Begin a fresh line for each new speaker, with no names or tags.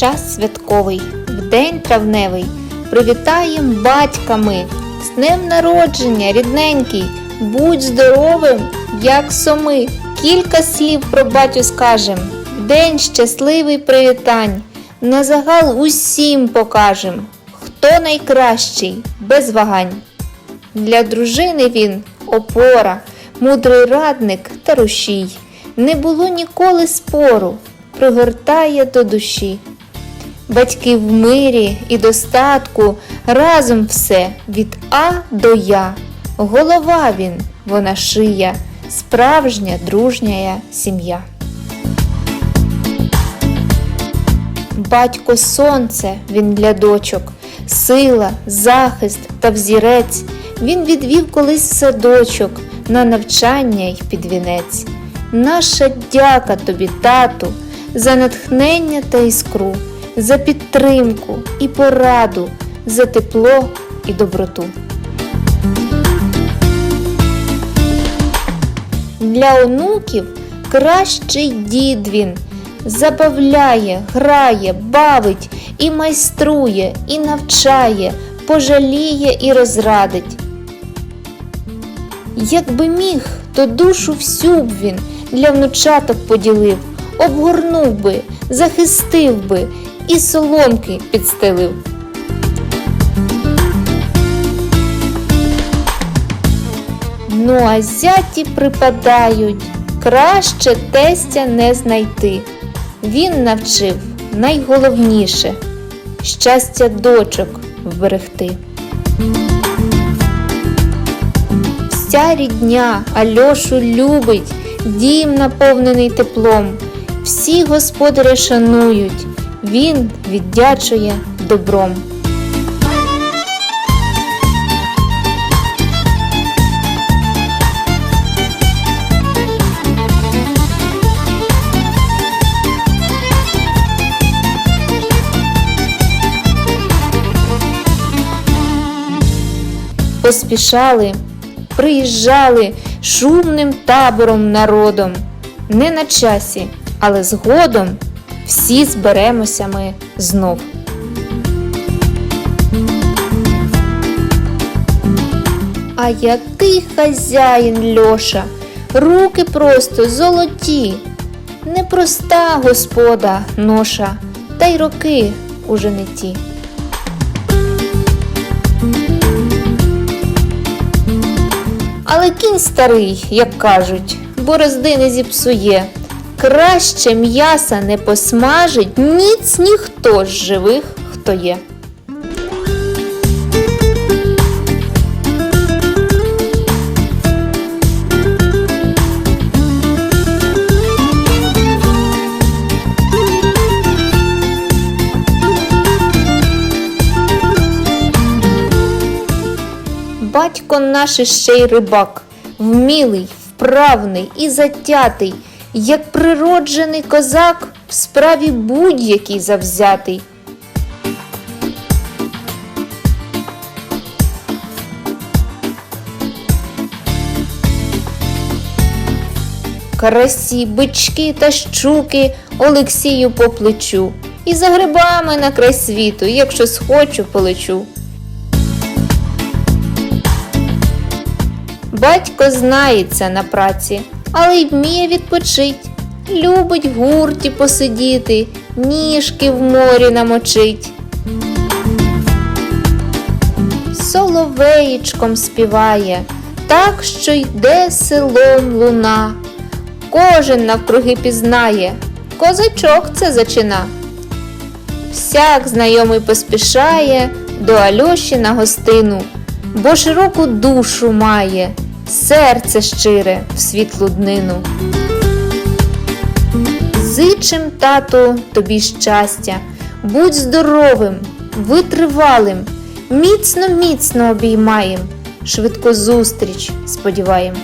час святковий, в день травневий, привітаєм батьками, з днем народження, рідненький, будь здоровим, як соми. Кілька слів про батю скажем, день щасливий привітань, на загал усім покажем, хто найкращий, без вагань. Для дружини він опора, мудрий радник та рушій. Не було ніколи спору, пригортає до душі. Батьки в мирі і достатку, разом все від А до Я. Голова він, вона шия, справжня дружня сім'я. Батько сонце він для дочок, сила, захист та взірець. Він відвів колись садочок на навчання й під вінець. Наша дяка тобі, тату, за натхнення та іскру, за підтримку і пораду, за тепло і доброту. Для онуків кращий дід він забавляє, грає, бавить і майструє, і навчає, пожаліє і розрадить. Якби міг, то душу всю б він для внучаток поділив, обгорнув би, захистив би і соломки підстелив. Ну а зяті припадають, краще тестя не знайти. Він навчив найголовніше щастя дочок вберегти. Вся рідня Альошу любить, дім наповнений теплом. Всі господаря шанують, він віддячує добром. Поспішали, приїжджали шумним табором народом. Не на часі, але згодом всі зберемося ми знов. А який хазяїн Льоша, руки просто золоті, непроста господа ноша, та й роки уже не ті. Але кінь старий, як кажуть, борозди не зіпсує. Краще м'яса не посмажить ніц ніхто з живих, хто є. Батько наш ще й рибак, вмілий, вправний і затятий, як природжений козак в справі будь-який завзятий. Карасі, бички та щуки Олексію по плечу. І за грибами на край світу, якщо схочу, полечу. Батько знається на праці, але й вміє відпочить. Любить в гурті посидіти, ніжки в морі намочить. Соловеєчком співає, так що йде селом луна. Кожен навкруги пізнає, козачок це зачина. Всяк знайомий поспішає до Альоші на гостину, бо широку душу має, серце щире в світлу днину. Зичим, тату, тобі щастя, будь здоровим, витривалим, міцно, міцно обіймаєм, швидко зустріч сподіваєм.